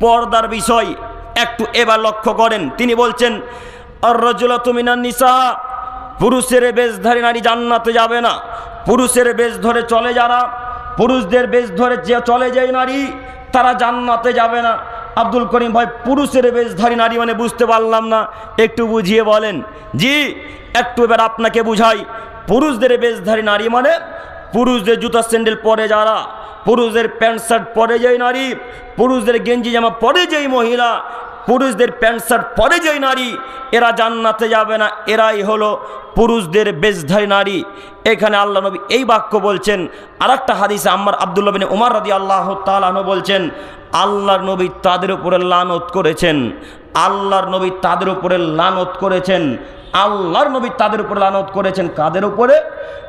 পর্দার বিষয় একটু এবার লক্ষ্য করেন। তিনি বলছেন আর রজুলা তুমিনার নিসা, পুরুষের বেশধারী নারী জান্নাতে যাবে না। পুরুষের বেশ ধরে চলে যারা পুরুষদের বেশ ধরে যে চলে যায় নারী, তারা জান্নাতে যাবে না। আব্দুল করিম ভাই, পুরুষের বেশধারী নারী মানে বুঝতে পারলাম না। একটু বুঝিয়ে বলেন। জি, একটু এবার আপনাকে বুঝাই। পুরুষদের বেশধারী নারী মানে পুরুষদের জুতা স্যান্ডেল পরে যারা পুরুষদের প্যান্ট শার্ট পরে যায় নারী, পুরুষদের গেঞ্জি জামা পরে যেই মহিলা, পুরুষদের প্যান্ট শার্ট পরে যেই নারী, এরা জান্নাতে যাবে না। এরাই হলো পুরুষদের বেশধারী নারী। এখানে আল্লাহ নবী এই বাক্য বলছেন আর একটা হাদিসে আম্মার আবদুল্লাহ বিন উমার রাদি আল্লাহ তালানো বলছেন, আল্লাহর নবী তাদের উপরে লানত করেছেন। আল্লাহর নবী তাদের উপরে লানত করেছেন। আল্লাহর নবী তাদের উপরে লানত করেছেন কাদের উপরে?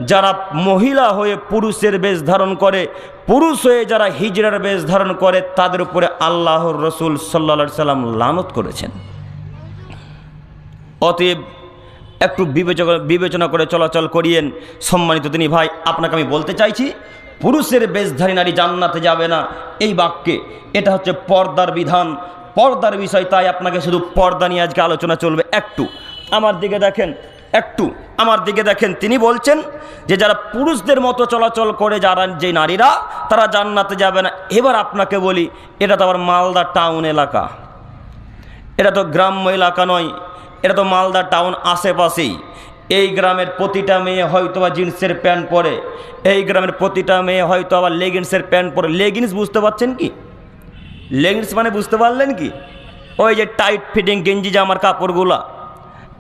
যারা মহিলা হয়ে পুরুষের বেশ ধারণ করে, পুরুষ হয়ে যারা হিজড়ার বেশ ধারণ করে, তাদের উপরে আল্লাহর রসুল সাল্লা সাল্লাম লানত করেছেন। অতএব একটু বিবেচনা বিবেচনা করে চলাচল করিয়েন। সম্মানিত তিনি ভাই, আপনাকে আমি বলতে চাইছি, পুরুষের বেশধারী নারী জান্নাতে যাবে না। এই বাক্যে এটা হচ্ছে পর্দার বিধান। পর্দার বিষয়, তাই আপনাকে শুধু পর্দা নিয়ে আজকে আলোচনা চলবে একটু। আমার দিকে দেখেন, একটু। আমার দিকে দেখেন, তিনি বলছেন যে যারা পুরুষদের মতো চলাচল করে, যারা যে নারীরা, তারা জান্নাতে যাবে না। এবার আপনাকে বলি, এটা তো আবার মালদা টাউন এলাকা। এটা তো গ্রাম্য এলাকা নয়, এটা তো মালদা টাউন আশেপাশেই। এই গ্রামের প্রতিটা মেয়ে হয়তো বা জিন্সের প্যান্ট পরে, এই গ্রামের প্রতিটা মেয়ে হয়তো আবার লেগিংসের প্যান্ট পরে। লেগিংস বুঝতে পারছেন কি? লেগিংস মানে বুঝতে পারলেন কি? ওই যে টাইট ফিটিং গেঞ্জি জামার কাপড়গুলা।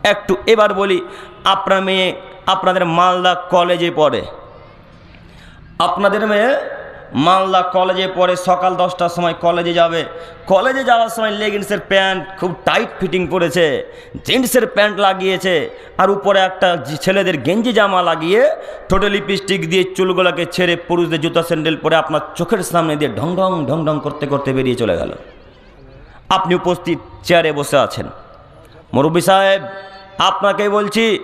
একটু এবার বলি, আপনার মেয়ে আপনাদের মালদা কলেজে পড়ে। আপনাদের মেয়ে মালদা কলেজে পড়ে সকাল দশটার সময় কলেজে যাবে। কলেজে যাওয়ার সময় লেগিংসের প্যান্ট, খুব টাইট ফিটিং পরেছে। জিন্সের প্যান্ট লাগিয়েছে। আর উপরে একটা ছেলেদের গেঞ্জি জামা লাগিয়ে টোটো লিপস্টিক দিয়ে চুলগুলোকে ছেড়ে পুরুষদের জুতা স্যান্ডেল পরে আপনার চোখের সামনে দিয়ে ঢং ঢং ঢং ঢং করতে করতে বেরিয়ে চলে গেল। আপনি উপস্থিত চেয়ারে বসে আছেন। মুরব্বী সাহেব, আপনাকে বলছি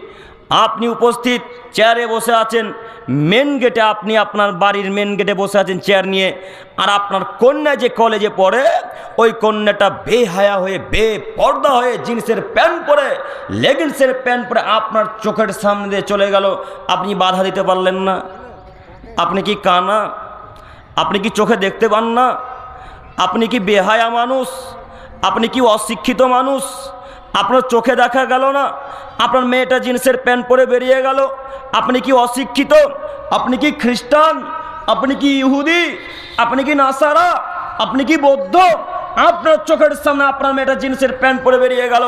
আপনি উপস্থিত চেয়ারে বসে আছেন মেন গেটে আপনি আপনার বাড়ির মেন গেটে বসে আছেন চেয়ার নিয়ে, আর আপনার কন্যা যে কলেজে পড়ে, ওই কন্যাটা বেহায়া হয়ে বে পর্দা হয়ে জিন্সের প্যান্ট পরে লেগিংসের প্যান্ট পরে আপনার চোখের সামনে দিয়ে চলে গেল। আপনি বাধা দিতে পারলেন না। আপনি কি কানা? আপনি কি চোখে দেখতে পান না? আপনি কি বেহায়া মানুষ? আপনি কি অশিক্ষিত মানুষ? আপনার চোখে দেখা গেল না, আপনার মেয়েটা জিন্সের প্যান্ট পরে বেরিয়ে গেল, আপনি কি অশিক্ষিত, আপনি কি খ্রিস্টান, আপনি কি ইহুদি, আপনি কি নাসারা, আপনি কি বৌদ্ধ, আপনার চোখের সামনে আপনার মেয়েটা জিন্সের প্যান্ট পরে বেরিয়ে গেল,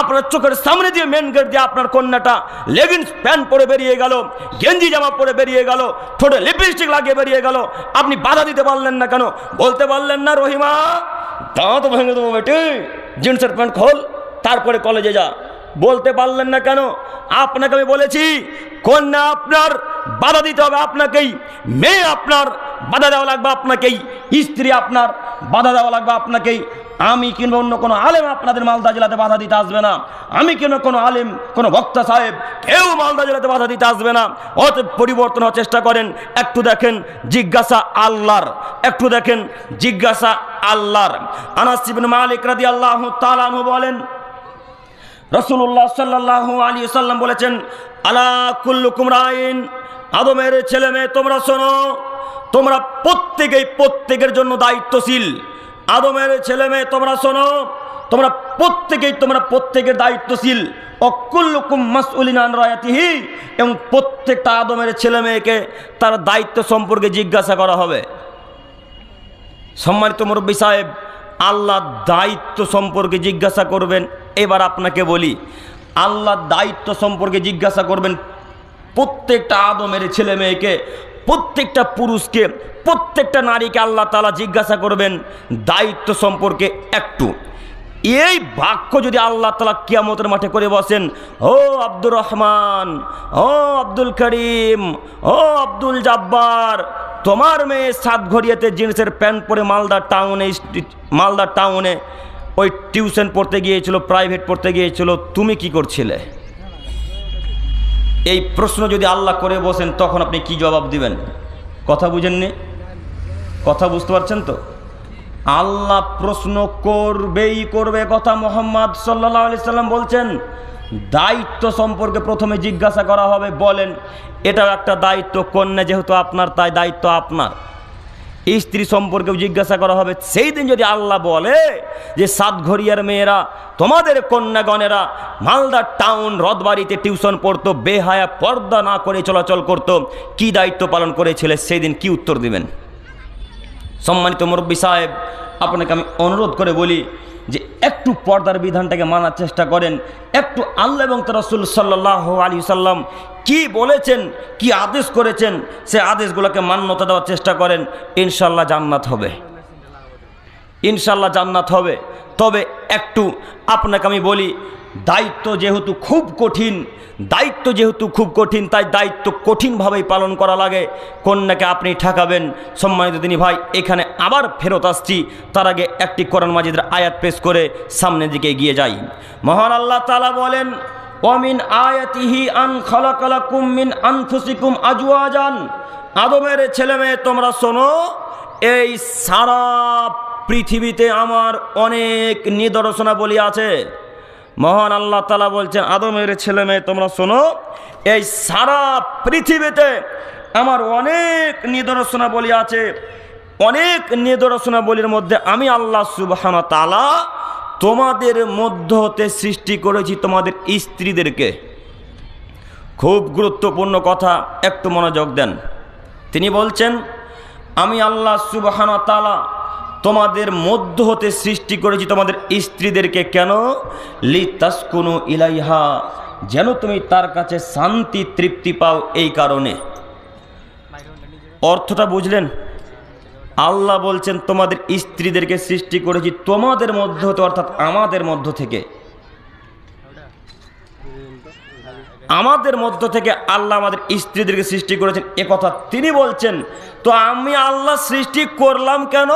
আপনার চোখের সামনে দিয়ে মেন গেট দিয়ে আপনার কন্যাটা লেগিংস প্যান্ট পরে বেরিয়ে গেল, গেঞ্জি জামা পরে বেরিয়ে গেল ঠোঁটে লিপস্টিক লাগিয়ে বেরিয়ে গেল, আপনি বাধা দিতে পারলেন না কেন? বলতে পারলেন না রহিমা, দাঁত ভেঙে দেবো বেটি, জিন্সের প্যান্ট খোল। তারপরে কলেজে যা। বলতে পারলেন না কেন? আপনাকে আমি বলেছি, কন্যা আপনার বাধা দিতে হবে আপনাকেই, মেয়ে আপনার বাধা দেওয়া লাগবে আপনাকেই, স্ত্রী আপনার বাধা দেওয়া লাগবে আপনাকেই। আমি কিংবা অন্য কোনো আলেম আপনাদের মালদা জেলাতে বাধা দিতে আসবে না। আমি কিংবা কোনো আলেম, কোনো বক্তা সাহেব কেউ মালদা জেলাতে বাধা দিতে আসবে না। অতএব পরিবর্তন হওয়ার চেষ্টা করেন, একটু দেখেন জিজ্ঞাসা আল্লাহর, একটু দেখেন জিজ্ঞাসা আল্লাহর। আনাস ইবনে মালিক রাদিয়াল্লাহু তাআলা আনহু বলেন রসুল্লাহ সাল্লাহ আলী সাল্লাম বলেছেন, আলা কুল্লুকুম রাইন, আদমের ছেলে মেয়ে, তোমরা শোনো, তোমরা প্রত্যেকেই প্রত্যেকের জন্য দায়িত্বশীল। আদমের ছেলে মেয়ে, তোমরা শোনো, তোমরা প্রত্যেকেই, তোমরা প্রত্যেকের দায়িত্বশীল। অকুল্লুকুম মাসউলিনান রায়াতিহি, এবং প্রত্যেকটা আদমের ছেলে মেয়েকে তার দায়িত্ব সম্পর্কে জিজ্ঞাসা করা হবে। সম্মানিত মুরব্বী সাহেব, আল্লাহ দায়িত্ব সম্পর্কে জিজ্ঞাসা করবেন। এবার আপনাকে বলি আল্লাহ দায়িত্ব সম্পর্কে জিজ্ঞাসা করবেন প্রত্যেকটা আদমের ছেলে মেয়েকে, প্রত্যেকটা পুরুষকে, প্রত্যেকটা নারীকে আল্লাহ তালা জিজ্ঞাসা করবেন দায়িত্ব সম্পর্কে একটু। এই বাক্য যদি আল্লাহ তালা কিয়ামতের মাঠে করে বসেন, ও আব্দুর রহমান, ও আব্দুল করিম, ও আব্দুল জাব্বার, তোমার মেয়ে সাত ঘড়িয়াতে জিন্সের প্যান্ট পরে মালদা টাউনে মালদা টাউনে ওই টিউশন পড়তে গিয়েছিল, প্রাইভেট পড়তে গিয়েছিল, তুমি কি করছিলে? এই প্রশ্ন যদি আল্লাহ করে বসেন, তখন আপনি কি জবাব দিবেন? কথা বুঝেননি? কথা বুঝতে পারছেন তো? আল্লাহ প্রশ্ন করবেই করবে কথা মোহাম্মদ সাল্লাহ সাল্লাম বলছেন, দায়িত্ব সম্পর্কে প্রথমে জিজ্ঞাসা করা হবে, বলেন, এটার একটা দায়িত্ব কন্যা, যেহেতু আপনার, তাই দায়িত্ব আপনার। স্ত্রী সম্পর্কেও জিজ্ঞাসা করা হবে, সেই দিন যদি আল্লাহ বলে যে সাতঘরিয়ার মেয়েরা, তোমাদের কন্যাগণেরা মালদা টাউন রথবাড়িতে টিউশন পড়তো, বেহায়া পর্দা না করে চলাচল করত, কি দায়িত্ব পালন করেছিলে, সেই দিন কী উত্তর দিবেন? সম্মানিত মুরব্বী সাহেব, আপনাকে আমি অনুরোধ করে বলি যে একটু পর্দার বিধানটাকে মানার চেষ্টা করেন, একটু আল্লাহ এবং রসুল সাল্লাহ আলী সাল্লাম কি বলেছেন, কি আদেশ করেছেন, সে আদেশগুলোকে মান্যতা দেওয়ার চেষ্টা করেন ইনশাল্লাহ জান্নাত হবে। ইনশাল্লাহ জান্নাত হবে। তবে একটু আপনাকে আমি বলি, দায়িত্ব যেহেতু খুব কঠিন, দায়িত্ব যেহেতু খুব কঠিন, তাই দায়িত্ব কঠিনভাবেই পালন করা লাগে। কন্যাকে আপনি ঠেকাবেন। সম্মানিত তিনি ভাই, এখানে আবার ফেরত আসছি। তার আগে একটি কোরআন মাজিদের আয়াত পেশ করে সামনের দিকে এগিয়ে যাই। মহান আল্লাহ তালা বলেন অমিন আয়াতিহি আন খালাকালাকুম মিন আনফুসিকুম আজওয়াজান। আদমের ছেলে মেয়ে তোমরা শোনো, এই সারা পৃথিবীতে আমার অনেক নিদর্শনাবলী আছে। মহান আল্লাহ তালা বলছেন, আদমের ছেলে মেয়ে, তোমরা শোনো, এই সারা পৃথিবীতে আমার অনেক নিদর্শনাবলী আছে। অনেক নিদর্শনাবলীর মধ্যে আমি আল্লাহ সুবহানা তালা তোমাদের মধ্য হতে সৃষ্টি করেছি তোমাদের স্ত্রীদেরকে। খুব গুরুত্বপূর্ণ কথা, একটু মনোযোগ দেন। তিনি বলছেন, আমি আল্লাহ সুবহানা তালা তোমাদের মধ্য হতে সৃষ্টি করেছি তোমাদের স্ত্রীদেরকে কেন? লি তাসকুনু ইলাইহা, যেন তুমি তার কাছে শান্তি, তৃপ্তি পাও এই কারণে। অর্থটা বুঝলেন? আল্লাহ বলছেন, তোমাদের স্ত্রীদেরকে সৃষ্টি করেছি তোমাদের মধ্য হতে, অর্থাৎ আমাদের মধ্য থেকে। আমাদের মধ্য থেকে আল্লাহ আমাদের স্ত্রীদেরকে সৃষ্টি করেছেন। এ কথা তিনি বলছেন, তো আমি আল্লাহ সৃষ্টি করলাম কেন?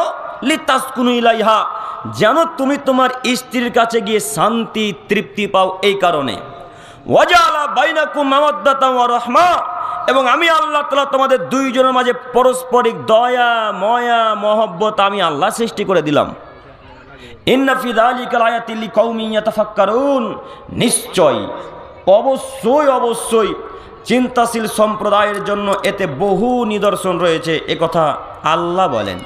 লিতাসকুনু ইলাইহা, যেন তুমি তোমার স্ত্রীর কাছে গিয়ে শান্তি, তৃপ্তি পাও এই কারণে। ওয়াজালা বাইনাকুম মাওয়াদ্দাতা ওয়া রাহমা, এবং আমি আল্লাহ তাআলা তোমাদের দুইজনের মাঝে পারস্পরিক দয়া, ময়া, মহব্বত আমি আল্লাহ সৃষ্টি করে দিলাম। নিশ্চয়, অবশ্যই অবশ্যই চিন্তাশীল সম্প্রদায়ের জন্য এতে বহু নিদর্শন রয়েছে। কথা আল্লাহ বলেন।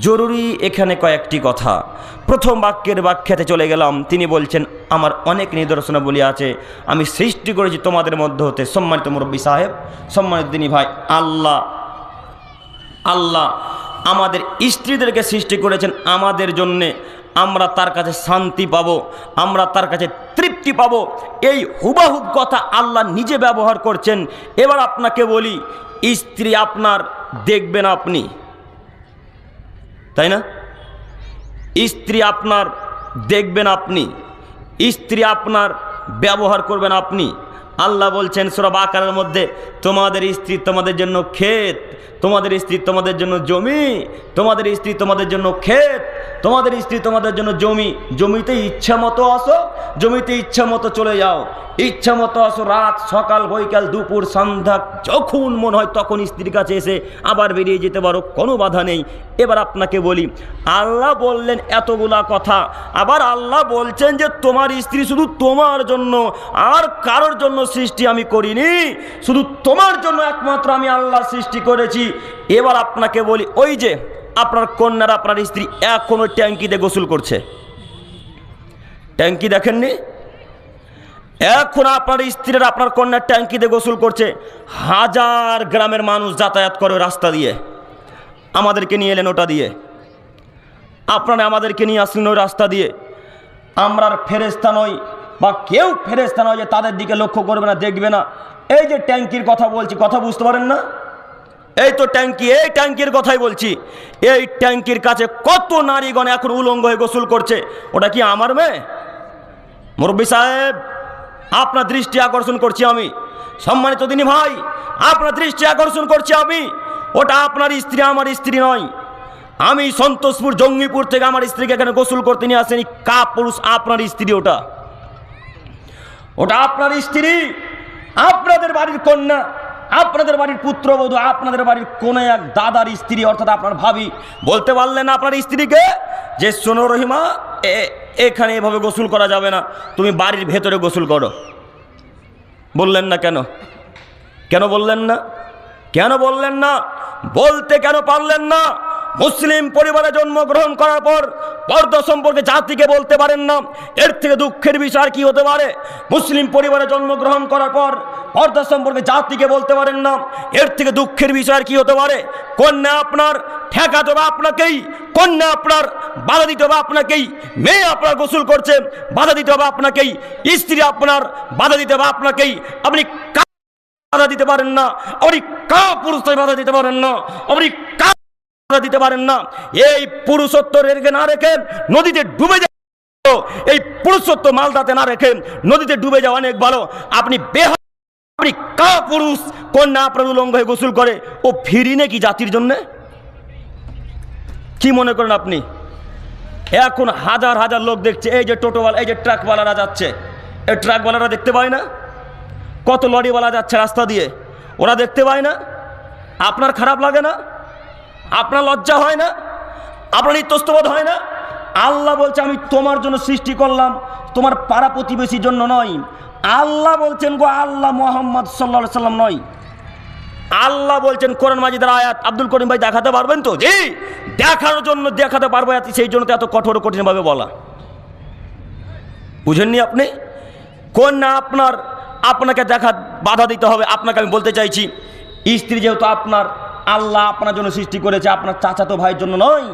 জরুরি এখানে কয়েকটি কথা। প্রথম বাক্যের ব্যাখ্যাতে চলে গেলাম। তিনি বলছেন, আমার অনেক নিদর্শনাবলী আছে। আমি সৃষ্টি করেছি তোমাদের মধ্যে হতে। সম্মানিত মুরব্বী সাহেব, সম্মানিত তিনি ভাই, আল্লাহ আল্লাহ আমাদের স্ত্রীদেরকে সৃষ্টি করেছেন আমাদের জন্যে। আমরা তার কাছে শান্তি পাব। আমরা তার কাছে তৃপ্তি পাব। এই হুবাহুব কথা আল্লাহ নিজে ব্যবহার করছেন। এবার আপনাকে বলি, স্ত্রী আপনার দেখবেন আপনি। তাই না? স্ত্রী আপনার দেখবেন আপনি, স্ত্রী আপনার ব্যবহার করবেন আপনি। আল্লাহ বলছেন সুরব আকারের মধ্যে, তোমাদের স্ত্রী তোমাদের জন্য ক্ষেত তোমাদের স্ত্রী তোমাদের জন্য জমি, তোমাদের স্ত্রী তোমাদের জন্য ক্ষেত, তোমাদের স্ত্রী তোমাদের জন্য জমি। জমিতে ইচ্ছা মতো আসো, জমিতে ইচ্ছা মতো চলে যাও। ইচ্ছা মতো আসো রাত, সকাল, বৈকাল, দুপুর, সন্ধ্যা, যখন মনে হয় তখন স্ত্রীর কাছে এসে আবার বেরিয়ে যেতে পারো, কোনো বাধা নেই। এবার আপনাকে বলি, আল্লাহ বললেন এতগুলা কথা। আবার আল্লাহ বলছেন যে তোমার স্ত্রী শুধু তোমার জন্য, আর কারোর জন্য সৃষ্টি আমি করিনি। শুধু তোমার জন্য একমাত্র আমি আল্লাহ সৃষ্টি করেছি। এবার আপনাকে বলি, ওই যে আপনার কন্যারা, আপনার স্ত্রী এখনও ট্যাঙ্কিতে গোসল করছে। ট্যাঙ্কি দেখেননি? এখন আপনার স্ত্রীরা আপনার কন্যার ট্যাঙ্কিতে গোসল করছে। হাজার গ্রামের মানুষ যাতায়াত করে রাস্তা দিয়ে। আমাদেরকে নিয়ে এলেন ওটা দিয়ে। আপনারা আমাদেরকে নিয়ে আসলেন ওই রাস্তা দিয়ে। আমরা ফেরেস্তা নই বা কেউ ফেরেস্তা নয় যে তাদের দিকে লক্ষ্য করবে না, দেখবে না। এই যে ট্যাঙ্কির কথা বলছি, কথা বুঝতে পারেন না? এই তো ট্যাঙ্কি, এই ট্যাঙ্কির কথাই বলছি। এই ট্যাঙ্কির কাছে কত নারীগণ এখন উলঙ্গ হয়ে গোসল করছে? ওটা কি আমার মেয়ে? মুরব্বী সাহেব, আপনার দৃষ্টি আকর্ষণ করছি আমি। সম্মানিত দিনী ভাই, আপনার দৃষ্টি আকর্ষণ করছি আমি। ওটা আপনার স্ত্রী, আমার স্ত্রী নয়। আমি সন্তোষপুর, জঙ্গিপুর থেকে আমার স্ত্রীকে এখানে গোসল করতে নিয়ে আসেনি। কা পুরুষ আপনার স্ত্রী ওটা? ওটা আপনার স্ত্রী, আপনাদের বাড়ির কন্যা। আপনাদের বাড়ির পুত্রবধূ, আপনাদের বাড়ির কোন এক দাদার স্ত্রী, অর্থাৎ আপনার ভাবি, বলতে পারলেন আপনার স্ত্রীকে যে সোনো রহিমা এখানে এভাবে গোসল করা যাবে না। তুমি বাড়ির ভেতরে গোসল করো। বললেন না কেন? কেন বললেন না? কেন বললেন না? বলতে কেন পারলেন না? মুসলিম পরিবারে জন্মগ্রহণ করার পর পর্দা সম্পর্কে জাতিকে বলতে পারেন না। এর থেকে দুঃখের বিষয় কি হতে পারে? মুসলিম পরিবারে জন্মগ্রহণ করার পর পর্দা সম্পর্কে জাতিকে বলতে পারেন না। এর থেকে দুঃখের বিষয় কি হতে পারে? কন্যা আপনার ঠেকাতে হবে আপনাকেই, কন্যা আপনার, বাধা দিতে হবে আপনাকেই, মেয়ে আপনার গোসল করছে, বাধা দিতে হবে আপনাকেই, স্ত্রী আপনার বাধা দিতে হবে আপনাকেই। আপনি বাধা দিতে পারেন না? আপনি কা পুরুষদের বাধা দিতে পারেন না? আপনি কা বাধা দিতে পারেন না। এই পুরুষত্ব রেখে না রেখে নদীতে ডুবে যায় এই পুরুষত্ব মালদাতে না রেখে নদীতে ডুবে যাওয়া অনেক ভালো। আপনি বেহ আপনি কা পুরুষ কন্যা আপনার উলঙ্গ হয়ে গোসল করে ও ফিরি নাকি জাতির জন্যে? কি মনে করেন আপনি? এখন হাজার হাজার লোক দেখছে, এই যে টোটোওয়ালা, এই যে ট্রাকওয়ালারা যাচ্ছে। এই ট্রাকওয়ালারা দেখতে পায় না? কত লরিওয়ালা যাচ্ছে রাস্তা দিয়ে, ওরা দেখতে পায় না? আপনার খারাপ লাগে না? আপনার লজ্জা হয় না? আপনার ইতস্তবোধ হয় না? আল্লাহ বলছে, আমি তোমার জন্য সৃষ্টি করলাম। তোমার পাড়া প্রতিবেশীর জন্য নয়। আল্লাহ বলছেন, গো আল্লাহ মোহাম্মদ সাল্লা সাল্লাম নয়। আল্লাহ বলছেন, কোরআন মাজিদের আয়াত আব্দুল করিম ভাই দেখাতে পারবেন তো? জি দেখানোর জন্য দেখাতে পারব সেই জন্য তো এত কঠোর কঠিনভাবে বলা। বুঝেননি আপনি? কোন না আপনার, আপনাকে দেখা, বাধা দিতে হবে। আপনাকে আমি বলতে চাইছি, স্ত্রী যেহেতু আপনার আল্লাহ আপনার জন্য সৃষ্টি করেছে, আপনার চাচাতো ভাইয়ের জন্য নয়।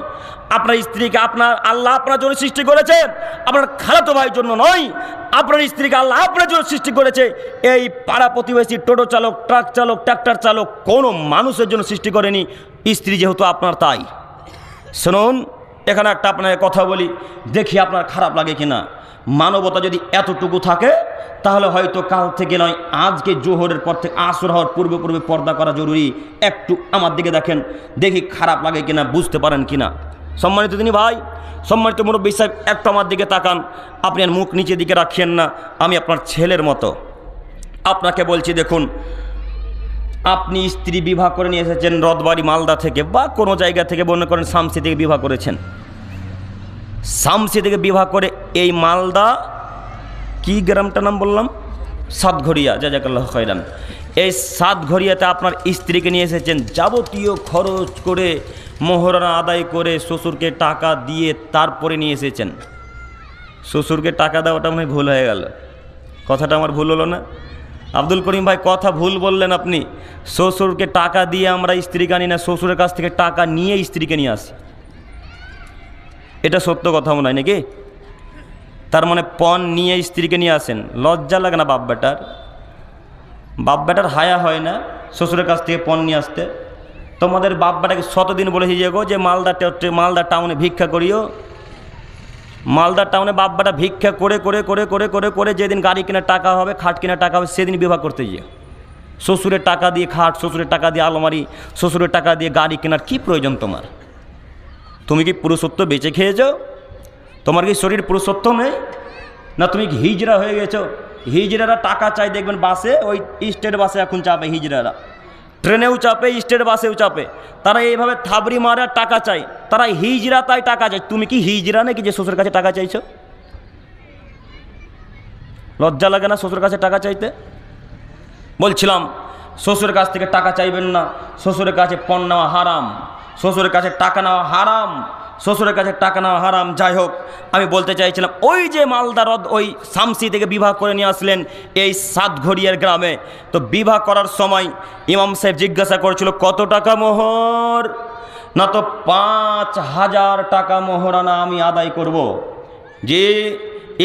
আপনার স্ত্রীকে আপনার, আল্লাহ আপনার জন্য সৃষ্টি করেছে, আপনার খালাতো ভাইয়ের জন্য নয়। আপনার স্ত্রীকে আল্লাহ আপনার জন্য সৃষ্টি করেছে। এই পাড়া প্রতিবেশী, টোটো চালক, ট্রাক চালক, ট্রাক্টর চালক, কোনো মানুষের জন্য সৃষ্টি করেনি। স্ত্রী যেহেতু আপনার তাই। শুনুন, এখানে একটা আপনাকে কথা বলি, দেখি আপনার খারাপ লাগে কিনা। মানবতা যদি এতটুকু থাকে তাহলে হয়তো কাল থেকে নয়, আজকে জোহরের পর থেকে আসর হওয়ার পূর্বে পূর্বে পর্দা করা জরুরি। একটু আমার দিকে দেখেন, দেখি খারাপ লাগে কিনা, বুঝতে পারেন কিনা। সম্মানিত তিনি ভাই, সম্মানিত মুরব্বী সাহেব, একটু আমার দিকে তাকান। আপনি আর মুখ নিচের দিকে রাখিয়েন না, আমি আপনার ছেলের মতো। আপনাকে বলছি, দেখুন, আপনি স্ত্রী বিবাহ করে নিয়ে এসেছেন রথবাড়ি মালদা থেকে বা কোনো জায়গা থেকে, মনে করেন শামসি থেকে বিবাহ করেছেন। শামসি থেকে বিবাহ করে এই মালদা কি গ্রামটার নাম বললাম? সাতঘরিয়া জাজাকাল্লাহ খৈরান এই সাতঘরিয়াতে আপনার স্ত্রীকে নিয়ে এসেছেন। যাবতীয় খরচ করে, মোহরানা আদায় করে শ্বশুরকে টাকা দিয়ে তারপরে নিয়ে এসেছেন। শ্বশুরকে টাকা দেওয়াটা মনে ভুল হয়ে গেল। কথাটা আমার ভুল হলো না। আব্দুল করিম ভাই, কথা ভুল বললেন আপনি। শ্বশুরকে টাকা দিয়ে আমরা স্ত্রীকে আনি না, শ্বশুরের কাছ থেকে টাকা নিয়ে স্ত্রীকে নিয়ে আসি। এটা সত্য কথা মনে হয় নাকি? তার মানে পণ নিয়ে স্ত্রীকে নিয়ে আসেন। লজ্জা লাগে না বাপ বেটার বাপ বেটার হায়া হয় না শ্বশুরের কাছ থেকে পণ নিয়ে আসতে। তোমাদের বাপ বেটাকে শতদিন বলেছি যে গো যে মালদা মালদা টাউনে ভিক্ষা করিও। মালদা টাউনে বাপ বেটা ভিক্ষা করে করে করে করে করে করে যেদিন গাড়ি কেনার টাকা হবে, খাট কেনার টাকা হবে, সেদিন বিবাহ করতে গিয়ে। শ্বশুরের টাকা দিয়ে খাট, শ্বশুরের টাকা দিয়ে আলমারি, শ্বশুরের টাকা দিয়ে গাড়ি কেনার কি প্রয়োজন তোমার? তুমি কি পুরুষত্ব বেঁচে খেয়েছো? তোমার কি শরীর পুরুষত্ব নেই না তুমি কি হয়ে গেছো? হিজড়ারা টাকা চাই, দেখবেন বাসে, ওই স্টেট বাসে এখন চাপে হিজড়ারা ট্রেনেও চাপে, স্টেট বাসেও চাপে। তারা এইভাবে থাবড়ি মারে টাকা চাই তারা হিজরা তাই টাকা চাই তুমি কি হিজরা নাকি যে শ্বশুর কাছে টাকা চাইছো? লজ্জা লাগে না শ্বশুর কাছে টাকা চাইতে? বলছিলাম, শ্বশুরের কাছ থেকে টাকা চাইবেন না। শ্বশুরের কাছে পণ নেওয়া হারাম। শ্বশুরের কাছে টাকা নেওয়া হারাম। শ্বশুরের কাছে টাকা নেওয়া হারাম, যাই হোক, আমি বলতে চাইছিলাম, ওই যে মালদারদ ওই সামসি থেকে বিবাহ করে নিয়ে আসলেন এই সাতঘড়িয়ার গ্রামে। তো বিবাহ করার সময় ইমাম সাহেব জিজ্ঞাসা করেছিল, কত টাকা মোহর? না তো পাঁচ হাজার টাকা মোহরানা আমি আদায় করব। যে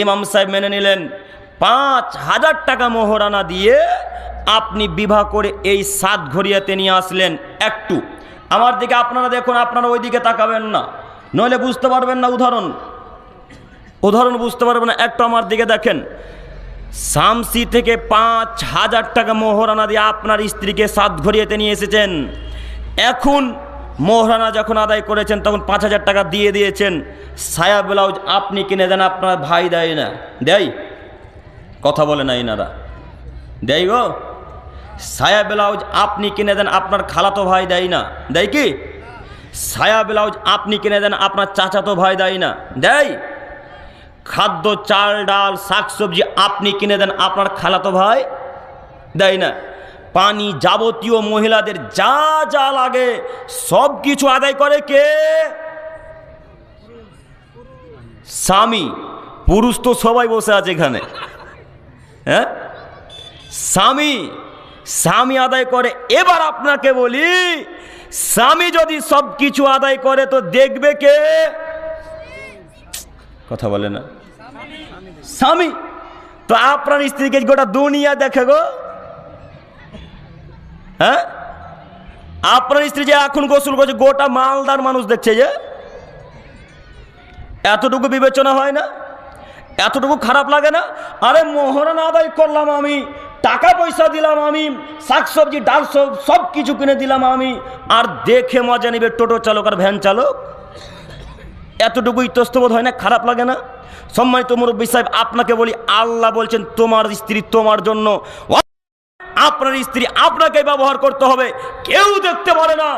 ইমাম সাহেব মেনে নিলেন, পাঁচ হাজার টাকা মোহরানা দিয়ে আপনি বিবাহ করে এই সাত ঘড়িয়াতে নিয়ে আসলেন একটু। আমার দিকে আপনারা দেখুন, আপনারা ওই দিকে তাকাবেন না। নইলে বুঝতে পারবেন না উদাহরণ। উদাহরণ বুঝতে পারবেন না, একটু আমার দিকে দেখেন। সামসি থেকে পাঁচ হাজার টাকা মোহরানা দিয়ে আপনার স্ত্রীকে সাত ঘড়িয়াতে নিয়ে এসেছেন। এখন মোহরানা যখন আদায় করেছেন, তখন পাঁচ হাজার টাকা দিয়ে দিয়েছেন। সায়া ব্লাউজ আপনি কিনে দেন, আপনার ভাই দেয় না। দেয়? কথা বলে না এনারা দেয় গো। সায়া ব্লাউজ আপনি কিনে দেন, আপনার খালাতো ভাই দেয় না। দেয় কি? সায়া ব্লাউজ আপনি কিনে দেন, আপনার চাচা তো ভাই দেয় না। দেয়? খাদ্য, চাল, ডাল শাকসবজি আপনি কিনে দেন, আপনার খালাতো ভাই দেয় না। পানি যাবতীয় মহিলাদের যা যা লাগে সব কিছু আদায় করে কে? স্বামী। পুরুষ তো সবাই বসে আছে এখানে। হ্যাঁ? স্বামী। স্বামী আদায় করে। এবার আপনাকে বলি স্বামী যদি সব কিছু আদায় করে, তো দেখবে কে? কথা বলে না। স্বামী। তো আপনার স্ত্রীকে গোটা দুনিয়া দেখে গো। হ্যাঁ? আপনার স্ত্রী যে এখন গোসল করছে, গোটা মালদার মানুষ দেখছে যে। এতটুকু বিবেচনা হয় না? এতটুকু খারাপ লাগে না? আরে মোহরান আদায় করলাম আমি। টাকা পয়সা দিলাম আমি, শাকসবজি ডাল সব সব কিছু কিনে দিলাম আমি, আর দেখে মজা নিবে টোটো চালক আর ভ্যান চালক। এতটুকু ইতস্তবোধ হয় না, খারাপ লাগে না? সম্মানিত মুরব্বী সাহেব, আপনাকে বলি, আল্লাহ বলছেন, তোমার স্ত্রী তোমার জন্য, আপনার স্ত্রী আপনাকে ব্যবহার করতে হবে, কেউ দেখতে পারে না।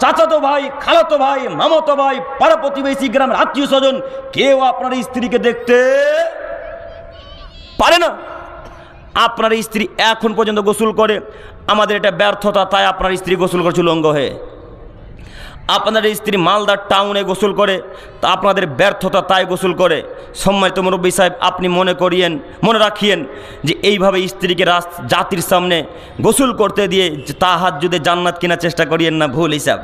চাচাতো ভাই, খালাতো ভাই, মামাতো ভাই, পাড়া প্রতিবেশী গ্রামের আত্মীয় স্বজন, কেউ আপনার স্ত্রীকে দেখতে পারে না। আপনার স্ত্রী এখন পর্যন্ত গোসল করে, আমাদের এটা ব্যর্থতা, তাই আপনার স্ত্রী গোসল করছিল অঙ্গ হয়ে। আপনাদের স্ত্রী মালদার টাউনে গোসল করে, তা আপনাদের ব্যর্থতা, তাই গোসল করে। সম্মানিত মুরব্বী সাহেব, আপনি মনে করিয়েন, মনে রাখিয়েন যে এইভাবে স্ত্রীকে রাস, জাতির সামনে গোসল করতে দিয়ে তা হাত যদি জান্নাত কেনার চেষ্টা করিয়েন না, ভুল হিসাব।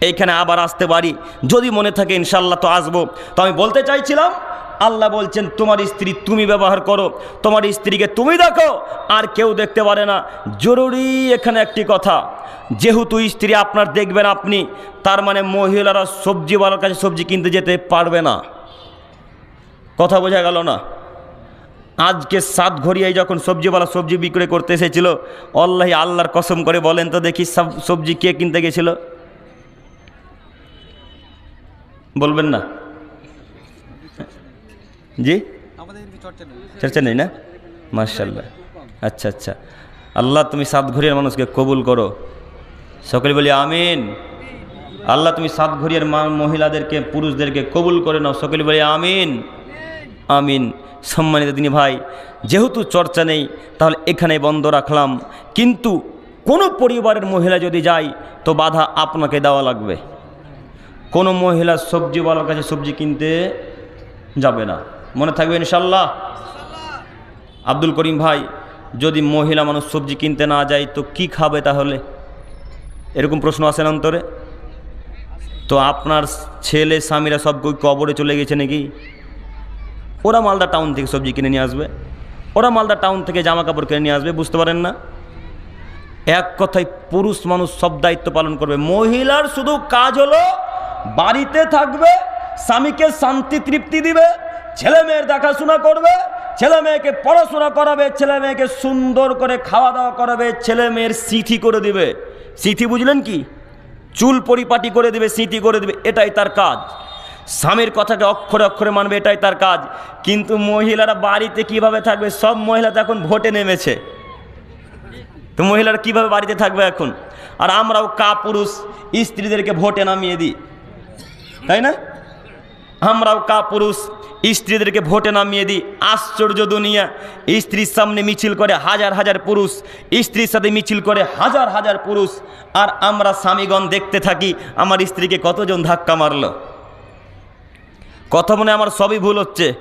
এইখানে আবার আসতে পারি। যদি মনে থাকে ইনশাল্লাহ তো আসব। তো আমি বলতে চাইছিলাম আল্লাহ বলছেন, তোমার স্ত্রী তুমি ব্যবহার করো, তোমার স্ত্রীকে তুমি দেখো, আর কেউ দেখতে পারে না। জরুরি এখানে একটি কথা, যেহেতু স্ত্রী আপনার দেখবেন আপনি, তার মানে মহিলারা সবজিওয়ালার কাছে সবজি কিনতে যেতে পারবে না। কথা বোঝা গেল না? আজকে সাত ঘড়িয়ায় যখন সবজিওয়ালা সবজি বিক্রয় করতে এসেছিল, আল্লাহ আল্লাহর কসম করে বলেন তো দেখি সব সবজি কে কিনতে গেছিল? বলবেন না? জি? চর্চা নেই না? মার্শাল্লাহ আচ্ছা আচ্ছা। আল্লাহ তুমি সাত ঘড়িয়ার মানুষকে কবুল করো। সকলে বলি আমিন। আল্লাহ তুমি সাত ঘড়িয়ার মা- মহিলাদেরকে পুরুষদেরকে কবুল করে নাও। সকলে বলি আমিন। আমিন। সম্মানিত তিনি ভাই যেহেতু চর্চা নেই তাহলে এখানে বন্ধ রাখলাম। কিন্তু কোনো পরিবারের মহিলা যদি যায় তো বাধা আপনাকে দেওয়া লাগবে। কোনো মহিলা সবজিওয়ালার কাছে সবজি কিনতে যাবে না। মনে থাকবে ইনশাল্লাহ আব্দুল করিম ভাই, যদি মহিলা মানুষ সবজি কিনতে না যায়, তো কি খাবে তাহলে? এরকম প্রশ্ন আসে না অন্তরে? তো আপনার ছেলে, স্বামীরা সব কবরে চলে গেছে নাকি? ওরা মালদা টাউন থেকে সবজি কিনে নিয়ে আসবে। ওরা মালদা টাউন থেকে জামা কাপড় কিনে নিয়ে আসবে, বুঝতে পারেন না? এক কথায় পুরুষ মানুষ সব দায়িত্ব পালন করবে। মহিলার শুধু কাজ হলো বাড়িতে থাকবে, স্বামীকে শান্তি তৃপ্তি দিবে ছেলে মেয়ের দেখাশোনা করবে, ছেলে মেয়েকে পড়াশোনা করাবে, ছেলে মেয়েকে সুন্দর করে খাওয়া দাওয়া করাবে, ছেলে মেয়ের সিথি করে দিবে। সিথি বুঝলেন কি? চুল পরিপাটি করে দিবে স্মৃতি করে দিবে, এটাই তার কাজ। স্বামীর কথাকে অক্ষরে অক্ষরে মানবে, এটাই তার কাজ। কিন্তু মহিলারা বাড়িতে কীভাবে থাকবে? সব মহিলা তো এখন ভোটে নেমেছে। তো মহিলারা কীভাবে বাড়িতে থাকবে এখন? আর আমরাও কা পুরুষ স্ত্রীদেরকে ভোটে নামিয়ে দিই। তাই না? আমরাও কা পুরুষ স্ত্রীদেরকে ভোটে নামিয়ে দিই। আশ্চর্য দুনিয়া। স্ত্রীর সামনে মিছিল করে হাজার হাজার পুরুষ। স্ত্রীর সাথে মিছিল করে হাজার হাজার পুরুষ। আর আমরা স্বামীগণ দেখতে থাকি, আমার স্ত্রীকে কতজন ধাক্কা মারলো। কথা মনে আমার সবই ভুল হচ্ছে।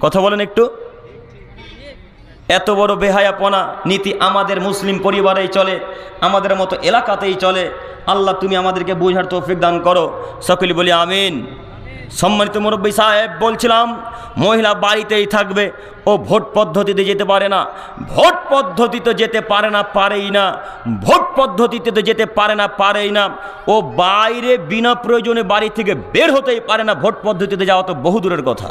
কথা বলেন একটু। এত বড় বেহায়াপনা নীতি আমাদের মুসলিম পরিবারেই চলে, আমাদের মতো এলাকাতেই চলে। আল্লাহ তুমি আমাদেরকে বোঝার তৌফিক দান করো। সকলে বলি আমিন। সম্মানিত মুরব্বী সাহেব, বলছিলাম, মহিলা বাড়িতেই থাকবে, ও ভোট পদ্ধতিতে যেতে পারে না। ভোট পদ্ধতিতে যেতে পারে না, পারেই না। ভোট পদ্ধতিতে তো যেতে পারে না, পারেই না। ও বাইরে বিনা প্রয়োজনে বাড়ি থেকে বের হতেই পারে না, ভোট পদ্ধতিতে যাওয়া তো বহু দূরের কথা।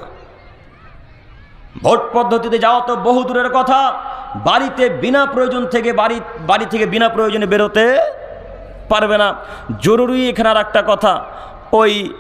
ভোট পদ্ধতিতে যাওয়া তো বহু দূরের কথা। বাড়িতে বিনা প্রয়োজন থেকে বাড়ি বাড়ি থেকে বিনা প্রয়োজনে বেরোতে পারবে না। জরুরি এখানে আর একটা কথা, ওই